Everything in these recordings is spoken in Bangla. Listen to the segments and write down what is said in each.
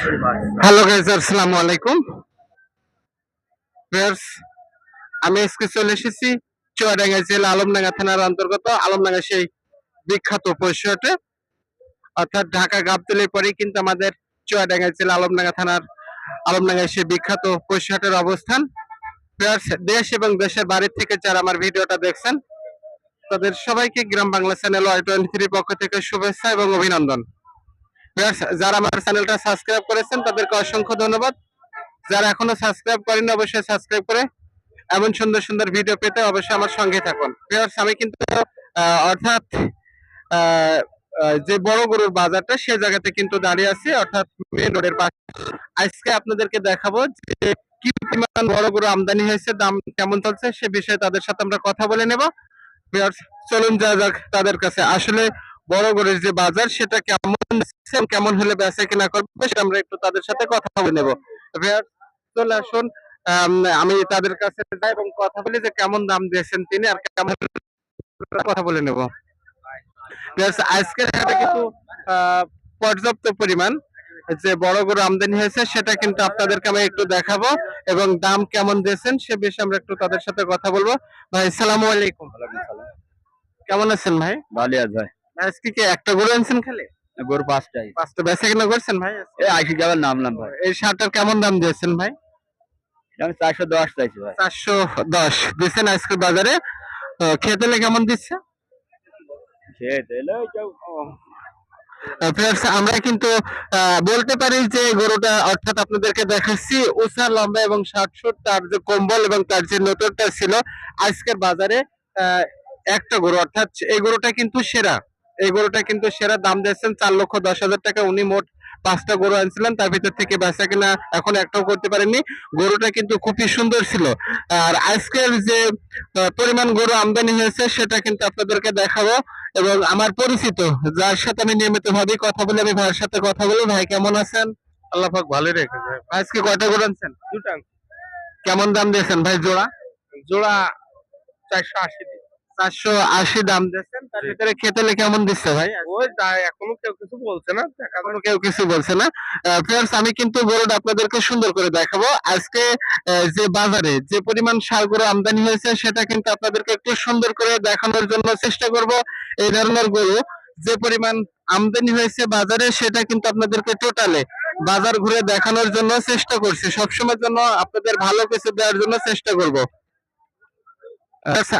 হ্যালো গাইজ আসসালামু আলাইকুম আমি আজকে চলে এসেছি চুয়াডাঙ্গা জেলা আলমডাঙ্গা থানার অন্তর্গত আলমডাঙ্গা সেই বিখ্যাত পশুহাটে। অর্থাৎ ঢাকা গাবতলি পরেই কিন্তু আমাদের চুয়াডাঙ্গা জেলা আলমডাঙ্গা থানার আলমডাঙ্গা সেই বিখ্যাত পশুহাটের অবস্থান। দেশ এবং দেশের বাড়ির থেকে যারা আমার ভিডিওটা দেখছেন, তাদের সবাইকে Gram Bangla channel Y twenty three পক্ষ থেকে শুভেচ্ছা এবং অভিনন্দন। যারা আমার চ্যানেলটা সাবস্ক্রাইব করেছেন, তাদেরকে অসংখ্য ধন্যবাদ। যারা এখনও সাবস্ক্রাইব করেনি অবশ্যই সাবস্ক্রাইব করে এমন সুন্দর সুন্দর ভিডিও পেতে অবশ্যই আমার সঙ্গে থাকুন। আমি কিন্তু অর্থাৎ যে বড় গরুর বাজারটা, সে জায়গাতে কিন্তু দাঁড়িয়ে আছি। অর্থাৎ মেন রোডের পাশে। আজকে আপনাদেরকে দেখাবো যে কি পরিমাণ বড় গরু আমদানি হয়েছে, দাম কেমন চলছে, সে বিষয়ে তাদের সাথে আমরা কথা বলে নেব। চলুন, যা যাক তাদের কাছে। আসলে বড় গরুর যে বাজার সেটা কেমন কেমন হলে বেচা কিনা করবে সেটা আমরা একটু তাদের সাথে কথা বলে নেব। চলে আসুন। আমি তাদের কাছে যাই এবং কথা বলি যে কেমন দাম দিয়েছেন তিনি আর কেমন কথা বলে নেব। আজকের হাটে কিন্তু পর্যাপ্ত পরিমাণ যে বড় গরু আমদানি হয়েছে সেটা কিন্তু আপনাদেরকে আমি একটু দেখাবো এবং দাম কেমন দিয়েছেন সে বিষয়ে আমরা একটু তাদের সাথে কথা বলব। ভাই সালামু আলাইকুম। কেমন আছেন ভাই? ভালো আছে ভাই। আজকে কি একটা গরু আনছেন খালি? গরু পাঁচটাই। পাঁচটা বেচা কিনা করছেন ভাই এই আশি যাবার নামলাম ভাই। এই শার্টটার কেমন দাম দিয়েছেন ভাই? আমি চারশো দশ চাইছি ভাই। চারশো দশ। দিচ্ছেন আজকের বাজারে। খেতেলে কেমন দিচ্ছে? আমরা কিন্তু বলতে পারি যে গরুটা অর্থাৎ আপনাদেরকে দেখাচ্ছি উষা লম্বা এবং ষাট ফুট তার যে কম্বল এবং তার যে নতুনটা ছিল আজকের বাজারে একটা গরু অর্থাৎ এই গরুটা কিন্তু সেরা। এই গরুটা কিন্তু সেরা দাম দিয়েছেন চার লক্ষ দশ হাজার টাকা। উনি মোট পাঁচটা গরু আনছিলেন তার ভিতর থেকে বেচা কিনা এখন একটাও করতে পারেননি। গরুটা কিন্তু খুবই সুন্দর ছিল। আর আজকের যে পরিমাণ গরু আমদানি হয়েছে সেটা কিন্তু আপনাদেরকে দেখাবো। এবং আমার পরিচিত যার সাথে আমি নিয়মিত ভাবে কথা বলি আমি ভাইয়ের সাথে কথা বলি। ভাই কেমন আছেন? আল্লাহ পাক ভালোই রেখেছে আজকে কয়টা গরু আনছেন? দুটা কেমন দাম দিয়েছেন ভাই জোড়া? জোড়া চারশো আশি চারশো আশি দাম দিয়েছেন। তার ভিতরে খেতেলে কেমন দিচ্ছে ভাই? ওই এখনও কেউ কিছু বলছে না। এখনও কেউ কিছু বলছে না। ফ্রেন্ডস আমি কিন্তু গরুটা আপনাদেরকে সুন্দর করে দেখাবো। আজকে যে বাজারে যে পরিমাণ সার গরু আমদানি হয়েছে সেটা কিন্তু আপনাদেরকে একটু সুন্দর করে দেখানোর জন্য চেষ্টা করব এই ধরনের গরু। যে পরিমাণ আমদানি হয়েছে বাজারে সেটা কিন্তু আপনাদেরকে টোটালে বাজার ঘুরে দেখানোর জন্য চেষ্টা করছি। সবসময়ের জন্য আপনাদের ভালো কিছু দেওয়ার জন্য চেষ্টা করব।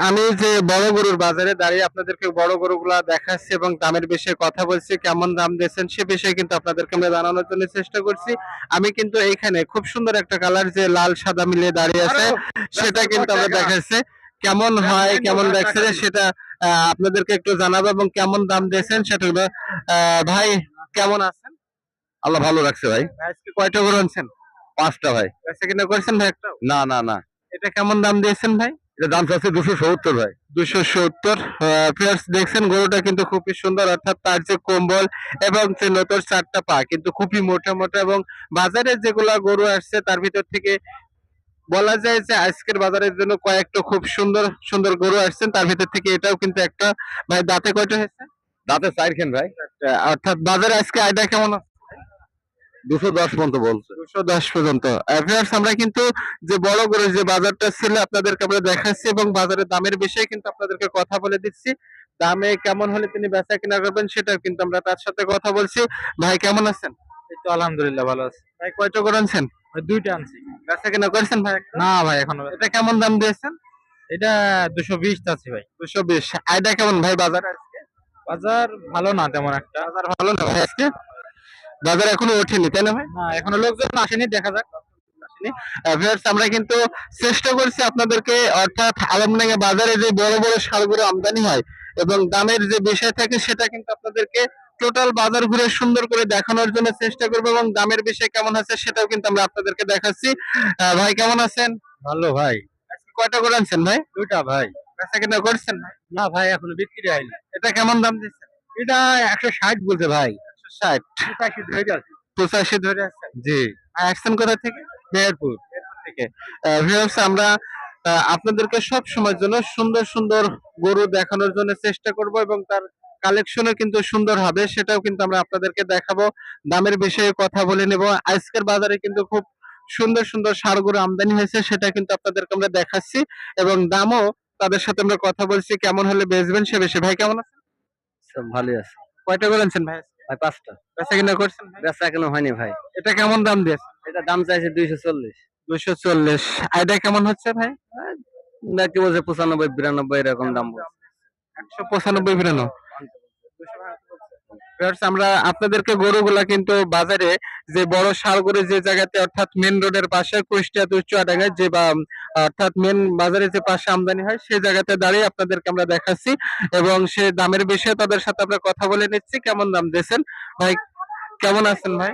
আমি যে বড় গরুর বাজারে দাঁড়িয়ে আপনাদেরকে বড় গরুগুলা দেখাচ্ছি এবং দামের বিষয়ে কথা বলছি কেমন দাম দিয়েছেন সে বিষয়ে কিন্তু আপনাদেরকে আমরা জানানোর জন্য চেষ্টা করছি। আমি কিন্তু এখানে খুব সুন্দর একটা কালার যে লাল সাদা মিলিয়ে দাঁড়িয়ে আছে সেটা কিন্তু আমরা দেখাচ্ছি। কেমন হয় কেমন দেখছে সেটা আপনাদেরকে একটু জানাব এবং কেমন দাম দিয়েছেন সেটা ভাই কেমন আছেন? আল্লাহ ভালো রাখছে ভাই। আজকে কয়টা গরু আনছেন? পাঁচটা ভাই। কিনা করছেন ভাই একটা না না না। এটা কেমন দাম দিয়েছেন ভাই? এটা দাম চাচ্ছে দুশো সত্তর ভাই। দুশো সত্তর। প্লেয়ার্স দেখছেন গরুটা কিন্তু খুবই সুন্দর অর্থাৎ তার যে কম্বল এবং যে নতুন চারটা পা কিন্তু খুবই মোটা মোটা এবং বাজারে যেগুলা গরু আসছে তার ভিতর থেকে বলা যায় যে আজকের বাজারের জন্য কয়েকটা খুব সুন্দর সুন্দর গরু আসছেন তার ভিতর থেকে এটাও কিন্তু একটা ভাই দাঁতে কয়টা হয়েছে? দাঁতে চার খেন ভাই অর্থাৎ বাজারে আজকে আইডিয়া কেমন আছে? দুশো দশ পর্যন্ত বলছে। দুশো দশ পর্যন্ত। আমরা কিন্তু যে বড় গরু যে বাজারটা ছিল আপনাদেরকে আমরা দেখাচ্ছি এবং বাজারের দামের বিষয়ে কিন্তু আপনাদেরকে কথা বলে দিচ্ছি। দামে কেমন হলে তিনি বেচা কিনা করবেন সেটা কিন্তু আমরা তার সাথে কথা বলছি। ভাই কেমন আছেন? এই তো আলহামদুলিল্লাহ ভালো আছে। ভাই কয়টা করে আনছেন? দুইটা আনছি। বেচা কিনা করেছেন ভাই না ভাই এখনও এটা কেমন দাম দিয়েছেন? এটা দুশো বিশ আছে ভাই। দুশো বিশ। আইডিয়া কেমন ভাই বাজার আজকে? বাজার ভালো না তেমন একটা। বাজার ভালো না ভাই আজকে? বাজার এখনও ওঠেনি তাই না ভাই? না এখনও লোকজন আসেনি দেখা যাক। আমরা কিন্তু চেষ্টা করছি আপনাদেরকে অর্থাৎ আলমডাঙ্গা বাজারে যে বড় বড় সারগুলো আমদানি হয় এবং দামের যে বিষয় থাকে সেটা কিন্তু আপনাদেরকে টোটাল বাজার ঘুরে সুন্দর করে দেখানোর জন্য চেষ্টা করব এবং দামের বিষয় কেমন আছে সেটাও কিন্তু আমরা আপনাদেরকে দেখাচ্ছি। ভাই কেমন আছেন? ভালো ভাই। কয়টা করে আনছেন ভাই? দুইটা ভাই। বেচা কিনা করছেন না ভাই এখনও বিক্রি হয়নি। এটা কেমন দাম দিচ্ছেন? এটা একশো ষাট বলছে ভাই। ষাট পঁচাশি ধরে আছে। পঁচাশি ধরে আছেন জি। আসছেন কোথা থেকে? মেহেরপুর। থেকে। ভিউয়ার্স আমরা আপনাদেরকে সব সময়ের জন্য সুন্দর সুন্দর গরু দেখানোর জন্য চেষ্টা করব এবং তার কালেকশনও কিন্তু সুন্দর হবে সেটাও কিন্তু আমরা আপনাদেরকে দেখাবো। দামের বিষয়ে কথা বলে নেব। আজকের বাজারে কিন্তু খুব সুন্দর সুন্দর সারগুলো আমদানি হয়েছে সেটা কিন্তু আপনাদেরকে আমরা দেখাচ্ছি এবং দামও তাদের সাথে আমরা কথা বলছি কেমন হলে বেচবেন সে বেশি ভাই কেমন আছেন? সব ভালোই আছে। কয়টা করে আনছেন ভাই? ভাই পাঁচটা। বেচা কিনা করছেন বেচা এখনও হয়নি ভাই। এটা কেমন দাম দিয়েছে এটা দাম চাইছে দুইশো চল্লিশ। দুইশো চল্লিশ। আইডিয়া কেমন হচ্ছে ভাই? নাকি বলছে পঁচানব্বই বিরানব্বই এরকম দাম বলছে। একশো পঁচানব্বই বিরানো Viewers, আমরা আপনাদেরকে গরুগুলা কিন্তু বাজারে যে বড় সারগরু যে জায়গাতে অর্থাৎ মেন রোডের পাশে কুষ্টিয়া তো চুয়াডাঙ্গায় যে বা অর্থাৎ মেন বাজারে যে পাশে আমদানি হয় সেই জায়গাতে দাঁড়িয়ে আপনাদেরকে আমরা দেখাচ্ছি। এবং সে দামের বিষয়ে তাদের সাথে আমরা কথা বলে নিচ্ছি। কেমন দাম দিয়েছেন? ভাই কেমন আছেন ভাই?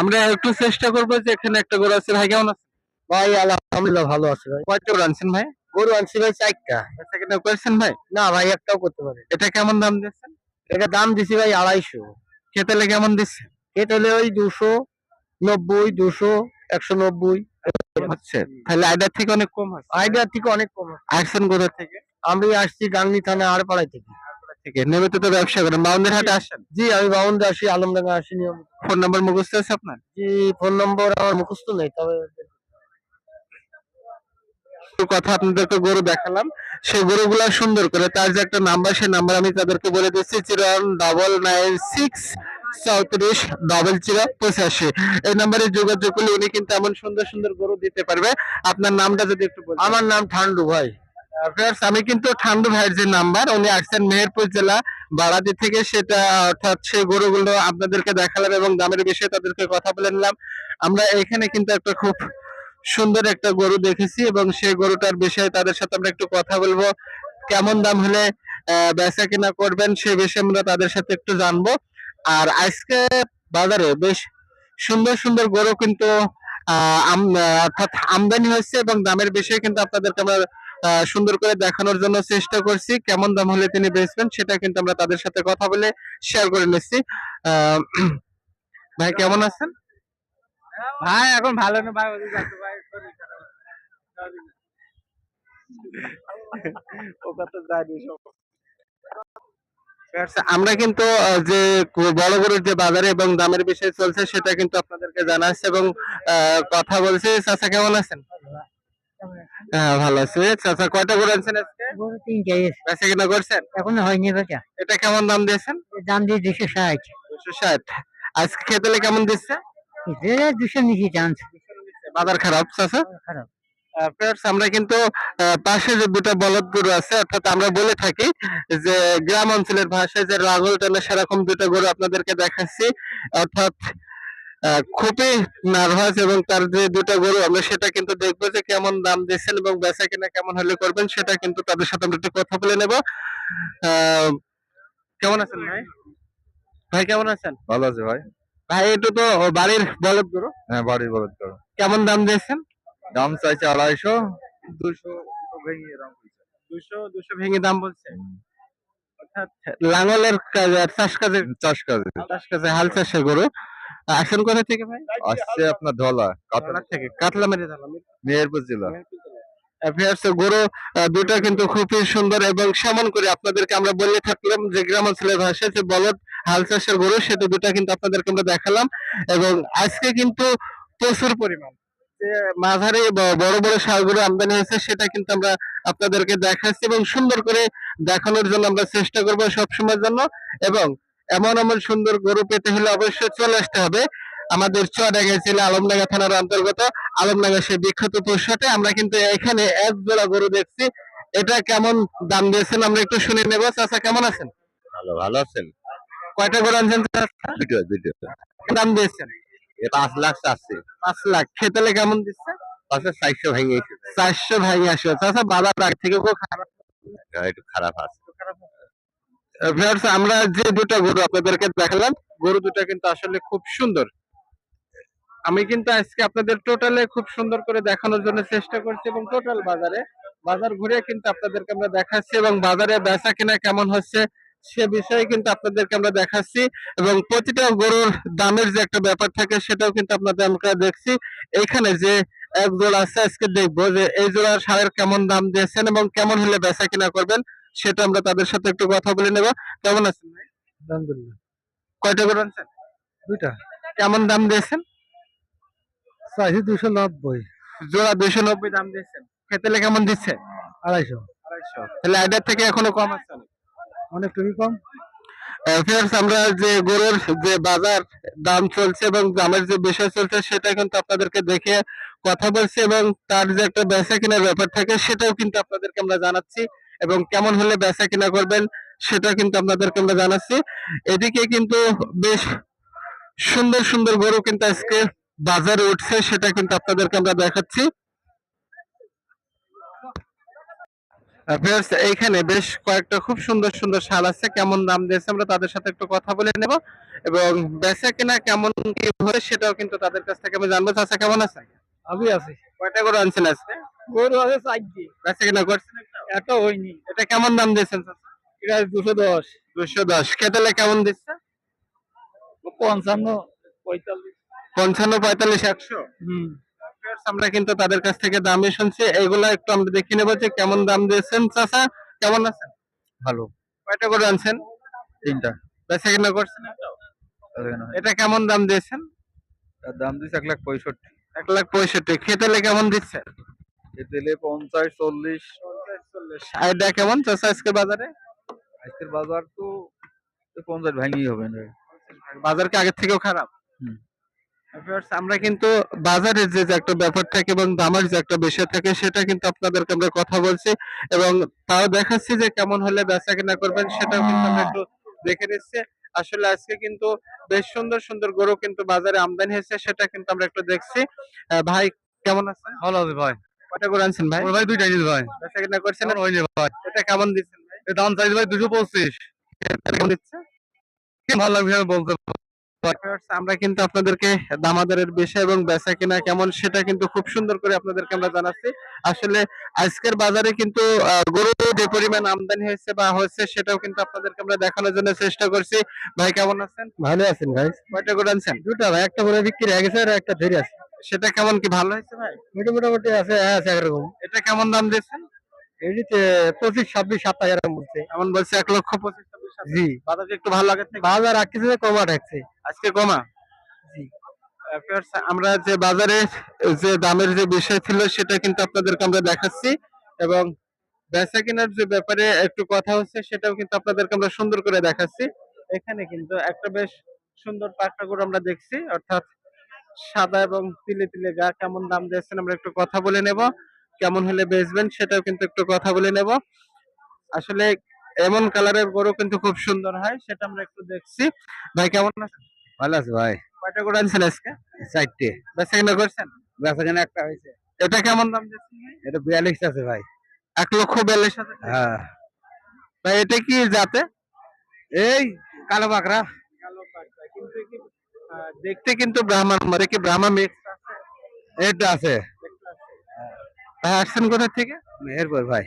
আমরা একটু চেষ্টা করব যে এখানে একটা গরু আছে। ভাই কেমন আছেন? ভাই আলহামদুলিল্লাহ ভালো আছে ভাই। কয়টা গরু আনছেন ভাই? গরু আনছি ভাই চারটা। করেছেন ভাই? না ভাই একটাও করতে পারে এটা কেমন দাম দিয়েছেন? এটা দাম দিছি ভাই আড়াইশো। খেতেলে কেমন দিচ্ছে এটা হলে ওই দুশো নব্বই দুশো একশো নব্বই। হচ্ছে তাহলে আইডিয়া থেকে অনেক কম হচ্ছে আইডিয়া থেকে অনেক কম আসছেন কোথা থেকে? আমি আসছি গাংনি থানা আর পাড়াই থেকে থেকে। নেমেতে তো ব্যবসা করেন। হাটে আসেন? জি আমি বাউন্ডে আসি আলমডাঙ্গা আসি নিয়মিত। ফোন নাম্বার মুখস্থ আছে আপনার? জি ফোন নম্বর আমার মুখস্থ নেই তবে কথা আপনাদেরকে গরু দেখালাম। সেই গরুগুলা সুন্দর করে তার যে একটা নাম্বার সেই নাম্বার আমি তাদেরকে বলে দিচ্ছি জিরো ডাবল নাইন সিক্স চৌত্রিশ ডবল জিরো পঁচাশি। এই নাম্বারে যোগাযোগ করলে উনি কিন্তু এমন সুন্দর সুন্দর গরু দিতে পারবে। আপনার নামটা যদি একটু বলেন আমার নাম ঠান্ডু ভাই। আমি কিন্তু ঠান্ডু ভাইয়ের যে নাম্বার উনি আসছেন মেহেরপুর জেলা বারাদি থেকে। সেটা অর্থাৎ সেই গরুগুলো আপনাদেরকে দেখালাম এবং দামের বিষয়ে তাদেরকে কথা বলে নিলাম। আমরা এখানে কিন্তু একটা খুব সুন্দর একটা গরু দেখেছি এবং সেই গরুটার বিষয়ে তাদের সাথে আমরা একটু কথা বলব। কেমন দাম হলে বেচা কিনা করবেন সে বিষয়ে আমরা তাদের সাথে একটু জানব। আর আজকে বাজারে বেশ সুন্দর সুন্দর গরু কিন্তু অর্থাৎ আমদানি হয়েছে এবং দামের বিষয়ে কিন্তু আপনাদেরকে আমরা সুন্দর করে দেখানোর জন্য চেষ্টা করছি। কেমন দাম হলে তিনি বেচবেন সেটা কিন্তু আমরা তাদের সাথে কথা বলে শেয়ার করে নিচ্ছি। ভাই কেমন আছেন? ভাই এখন ভালো। না ভাই। আমরা কিন্তু যে বড় বড় যে বাজারে এবং দামের বিষয় চলছে সেটা কিন্তু আপনাদেরকে জানাচ্ছি এবং কথা বলছি। চাচা কেমন আছেন? হ্যাঁ ভালো আছি। চাচা কয়টা করে আনছেন আজকে? গরু তিনটে বেচা কিনা করছেন? এখন হয়নি বেচা। এটা কেমন দাম দিয়েছেন? দাম দিয়ে দুশো ষাট। দুশো ষাট। আজকে খেতেলে কেমন দিচ্ছে? দুশো নিচে চান্স বাজার খারাপ চাচা খারাপ। আমরা কিন্তু পাশে যে দুটো বলদ গরু আছে অর্থাৎ আমরা বলে থাকি যে গ্রাম অঞ্চলের ভাষায় যে লাঙ্গল টানে সেরকম দুটো গরু আপনাদেরকে দেখাচ্ছি। অর্থাৎ আহ, খুবই নার্ভাস এবং তার যে দুটো গরু আমরা সেটা কিন্তু দেখব যে কেমন দাম দিচ্ছেন এবং বেচা কিনা কেমন হলে করবেন সেটা কিন্তু তাদের সাথে আমরা একটু কথা বলে নেব। আহ, কেমন আছেন ভাই? ভাই কেমন আছেন? ভালো আছে ভাই। ভাই এটা তো বাড়ির বলদ গরু। হ্যাঁ বাড়ির বলদ করো কেমন দাম দিয়েছেন? দাম চাইছে আড়াইশো। দুশো ভেঙে এরকম দুশো দুশো ভেঙে দাম বলছে? লাঙ্গলের কাজ চাষ কাজের চাষ কাজে। চাষ কাজে হাল চাষের গরু। আসেন কোথা থেকে ভাই? আসছে আপনার ধলা কাতলা। থেকে কাতলা মেরে দিলাম মেহেরপুর জেলা। গরু দুটো কিন্তু খুবই সুন্দর এবং সেমন করে আপনাদেরকে আমরা বলে থাকলাম যে গ্রাম অঞ্চলের ভাষায় যে বলদ হাল চাষের গরু সেটা দুটো কিন্তু আপনাদেরকে আমরা দেখালাম। এবং আজকে কিন্তু প্রচুর পরিমাণ। মাঝারি বড় বড় সারগুলো আমদানি হয়েছে, সেটা কিন্তু আমরা আপনাদেরকে দেখাচ্ছি এবং সুন্দর করে দেখানোর জন্য আমরা চেষ্টা করব সবসময়ের জন্য। এবং এমন এমন সুন্দর গরু পেতে হলে অবশ্যই চলে আসতে হবে। আমাদের চুয়াডাঙ্গা জেলা আলমডাঙ্গা থানার অন্তর্গত আলমডাঙ্গা সেই বিখ্যাত পশুহাটে আমরা কিন্তু এখানে এক জোড়া গরু দেখছি। এটা কেমন দাম দিয়েছেন? আমরা একটু শুনে নেব। চাচা, কেমন আছেন? ভালো ভালো আছেন। কয়টা গরু আনছেন? দুটো দুটো। দাম দিয়েছেন? পাঁচ লাখ চাচ্ছে পাঁচ লাখ। খেতেলে কেমন দিচ্ছে? পাঁচের চারশো ভেঙে চারশো ভাই আসো। চাচা বাজার আগ থেকে খুব খারাপ। একটু খারাপ আছে। ভিউয়ার্স আমরা যে দুটো গরু আপনাদেরকে দেখালাম গরু দুটো কিন্তু আসলে খুব সুন্দর। আমি কিন্তু আজকে আপনাদের টোটালে খুব সুন্দর করে দেখানোর জন্য চেষ্টা করছি এবং টোটাল বাজারে বাজার ঘুরে কিন্তু আপনাদেরকে আমরা দেখাচ্ছি এবং বাজারে বেচা কিনা কেমন হচ্ছে সে বিষয়ে কিন্তু আপনাদেরকে আমরা দেখাচ্ছি এবং প্রতিটা গরুর দামের যে একটা ব্যাপার থাকে সেটাও কিন্তু আপনাদের আমরা দেখছি। এখানে যে এক জোড়া আছে আজকে দেখব যে এই জোড়ার সারের কেমন দাম দিয়েছেন এবং কেমন হলে বেচা কিনা করবেন সেটা আমরা তাদের সাথে একটু কথা বলে নেব। কেমন আছেন ভাই? আলহামদুলিল্লাহ। কয়টা গরু আনছেন? দুইটা। কেমন দাম দিয়েছেন? চাইছি দুশো নব্বই। জোড়া দুইশো নব্বই দাম দিয়েছেন। খেতেলে কেমন দিচ্ছে? আড়াইশো। আড়াইশো। তাহলে আইডার থেকে এখনও কম আছে। অনেক। অনেক কম আমরা যে গরুর যে বাজার দাম চলছে এবং দামের যে বিষয় চলছে, সেটা কিন্তু আপনাদেরকে দেখে কথা বলছি এবং তার যে একটা বেচা কেনার ব্যাপার থাকে, সেটাও কিন্তু আপনাদেরকে আমরা জানাচ্ছি এবং কেমন হলে বেচা কিনা করবেন সেটা কিন্তু আপনাদেরকে আমরা জানাচ্ছি এদিকে কিন্তু বেশ সুন্দর সুন্দর গরু কিন্তু আজকে বাজারে উঠছে, সেটা কিন্তু আপনাদেরকে আমরা দেখাচ্ছি ভিউয়ার্স এইখানে বেশ কয়েকটা খুব সুন্দর সুন্দর শাল আছে। কেমন দাম দিয়েছে আমরা তাদের সাথে একটু কথা বলে নেব। এবং বেচা কেনা কেমন কি হলে সেটাও কিন্তু তাদের কাছ থেকে আমি জানব। চাচা কেমন আছে আমি আছি। কয়টা করে আনছেন আজকে? গরু আছে চারটি। বেচা কেনা করছেন হয়নি। এটা কেমন দাম দিয়েছেন চাচা? এটা দুশো দশ। দুশো দশ। খেতেলে কেমন দিচ্ছে? পঞ্চান্ন পঁয়তাল্লিশ। পঞ্চান্ন পঁয়তাল্লিশ একশো? হম। Viewers, আমরা কিন্তু তাদের কাছ থেকে দামে শুনছি এগুলা একটু আমরা দেখে নেব যে কেমন দাম দিয়েছেন চাচা। কেমন আছেন? ভালো। কয়টা করে আনছেন? তিনটা। বেচা কেনা করছেন। এটা কেমন দাম দিয়েছেন? দাম দিচ্ছে এক লাখ পঁয়ষট্টি। এক লাখ পঁয়ষট্টি। খেতেলে কেমন দিচ্ছে এ তেলে পঞ্চাশ চল্লিশ। আইডা কেমন চাষা আজকে বাজারে? আজকের বাজার তো পঞ্চাশ ভাঙিই হবে না। বাজার কি আগের থেকেও খারাপ? হুম। আমরা কিন্তু বাজারের যে একটা ব্যাপার থাকে এবং দামের যে একটা বিষয় থাকে সেটা কিন্তু আপনাদেরকে আমরা কথা বলছি এবং তাও দেখাচ্ছি যে কেমন হলে বেচা কেনা করবেন সেটাও কিন্তু আমরা একটু দেখে নিচ্ছি। আসলে আজকে কিন্তু বেশ সুন্দর সুন্দর গরু কিন্তু বাজারে আমদানি হয়েছে সেটা কিন্তু আমরা একটু দেখছি। ভাই কেমন আছেন? ভালো আছে ভাই। কয়টা গরু আনছেন ভাই? ভাই দুইটা নিস ভাই। বেচা কেনা করছেন? হয়নি ভাই। এটা কেমন দিচ্ছেন ভাই? দাম চাইছে ভাই দুশো পঁচিশ। কেমন দিচ্ছে? ভালো লাগবে বলতে আমরা কিন্তু আপনাদেরকে দামাদারের বিষয় এবং বেচা কেনা কেমন সেটা কিন্তু খুব সুন্দর করে আপনাদেরকে আমরা জানাচ্ছি। আসলে আজকের বাজারে কিন্তু আহ, গরু যে পরিমাণ আমদানি হয়েছে বা হয়েছে সেটাও কিন্তু আপনাদেরকে আমরা দেখানোর জন্য চেষ্টা করছি। ভাই কেমন আছেন? ভালো আছেন ভাই। কয়টা করে আনছেন? দুটা ভাই একটা করে বিক্রি হয়ে গেছে আর একটা ধরে আছে। সেটা কেমন কি ভালো হয়েছে ভাই? মোটামুটি আছে হ্যাঁ আছে একরকম। এটা কেমন দাম দিয়েছেন? এটিতে পঁচিশ ছাব্বিশ সাতাশ এরকম বলছে। এমন বলছে এক লক্ষ পঁচিশ ছাব্বিশ। জি। বাজার একটু ভালো লাগে থেকে বাজার আর কিছু কমা থাকছে আজকে কমা? জি। আমরা যে বাজারে যে দামের যে বিষয় ছিল সেটা কিন্তু আপনাদেরকে আমরা দেখাচ্ছি এবং বেচা কেনার যে ব্যাপারে একটু কথা হচ্ছে সেটাও কিন্তু আপনাদেরকে আমরা সুন্দর করে দেখাচ্ছি। এখানে কিন্তু একটা বেশ সুন্দর পাকড়া গরু আমরা দেখছি অর্থাৎ সাদা এবং তিলে তিলে গা কেমন দাম দিয়েছেন আমরা একটু কথা বলে নেব। কেমন হলে বেচবেন সেটাও কিন্তু একটু কথা বলে নেব। আসলে এমন কালারের গরু কিন্তু খুব সুন্দর হয় সেটা আমরা একটু দেখছি। ভাই কেমন আছেন? ভালো আছে ভাই। কয়টা গরু আনছেন আজকে? চারটে। বেচা কেনা করছেন? বেচা কেনা একটা হয়েছে। এটা কেমন দাম দিচ্ছেন ভাই? এটা বিয়াল্লিশ আছে ভাই। এক লক্ষ বিয়াল্লিশ হাজার টাকা। হ্যাঁ। ভাই এটা কি যাতে এই কালো বাকরা। কালো কিন্তু দেখতে কিন্তু ব্রাহ্মণ মানে কি ব্রাহ্মা মিক্স এটা আছে। ভাই আসছেন কোথা থেকে? মেহেরপুর ভাই।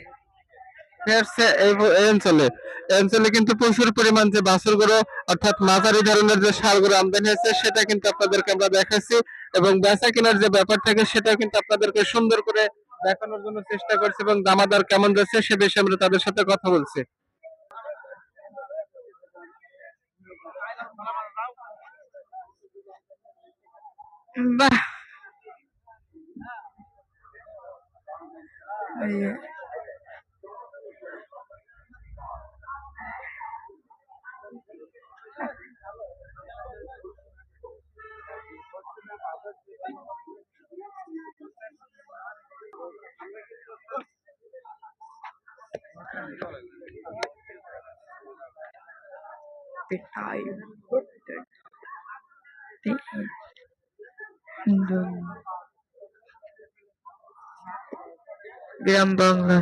এই অঞ্চলে। এই অঞ্চলে কিন্তু প্রচুর পরিমাণ যে বাছুর গরু অর্থাৎ মাঝারি ধরনের যে সার গরু আমদানি হয়েছে সেটা কিন্তু আপনাদেরকে আমরা দেখাচ্ছি। এবং বেচা কেনার যে ব্যাপার থাকে সেটা কিন্তু আপনাদেরকে সুন্দর করে দেখানোর জন্য চেষ্টা করছি এবং দামাদার কেমন যাচ্ছে সে বিষয়ে আমরা তাদের সাথে কথা বলছি। বাহ! thì tuyệt thoại thì đường. গ্রাম বাংলা।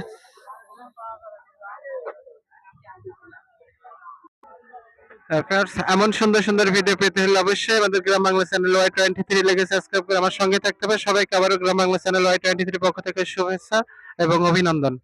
এমন সুন্দর সুন্দর ভিডিও পেতে হলে অবশ্যই আমাদের Gram Bangla channel Y twenty three লেগে সাবস্ক্রাইব করে আমার সঙ্গে থাকতে হবে। সবাইকে আবারও Gram Bangla channel Y twenty three পক্ষ থেকে শুভেচ্ছা এবং অভিনন্দন।